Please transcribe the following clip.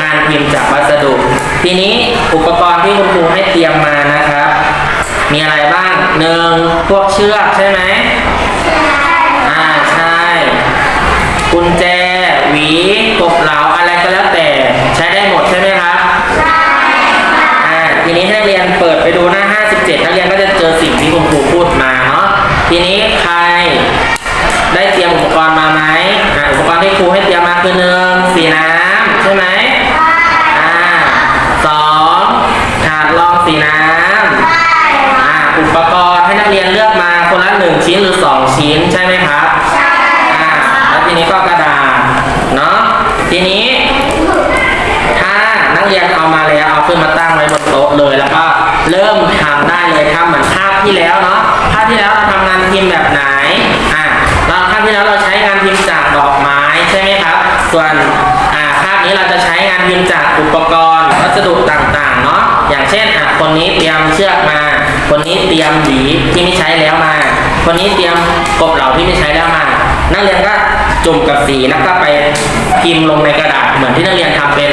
งานพิมพ์จากวัสดุ ทีนี้อุปกรณ์ที่คุณครูให้เตรียมมานะครับ มีอะไรบ้างหนึ่งพวกเชือกใช่ไหมใช่อ่าใช่กุญแจหวีกบเหลาอะไรก็แล้วแต่ใช้ได้หมดใช่ไหมครับใอ่าทีนี้ให้เรียนเปิดไปดูหน้า 57 นักเรียนก็จะเจอสิ่งที่คุณครูพูดมาเนาะทีนี้ใครได้เตรียมอุปกรณ์มาไหมอุปกรณ์ที่ครูให้เตรียมมาคือหนึ่ง ชิ้นใช่ไหมครับอ่แล้วทีนี้ก็กระดาษเนาะทีนี้ ถ้านักเรียนเอามาแล้วเอาขึ้นมาตั้งไว้บนโต๊ะเลยแล้วก็เริ่มทำได้เลยทำเหมือนภาพที่แล้วเนาะภาพที่แล้วเราทำงานพิมพ์แบบไหนอ่าเราภาพที่แล้วเราใช้งานพิมพ์จากดอกไม้ใช่ไหมครับ ส่วนอ่าภาพนี้เราจะใช้งานพิมพ์จากอุปกรณ์วัสดุต่างๆเนาะอย่างเช่นอะคนนี้เตรียมเชือกมา คนนี้เตรียมหวีที่ไม่ใช้แล้วมา คนนี้เตรียมกบเหล่าที่ไม่ใช้แล้วมา นักเรียนก็จุ่มกับสีแล้วก็ไปพิมพ์ลงในกระดาษเหมือนที่นักเรียนทำเป็น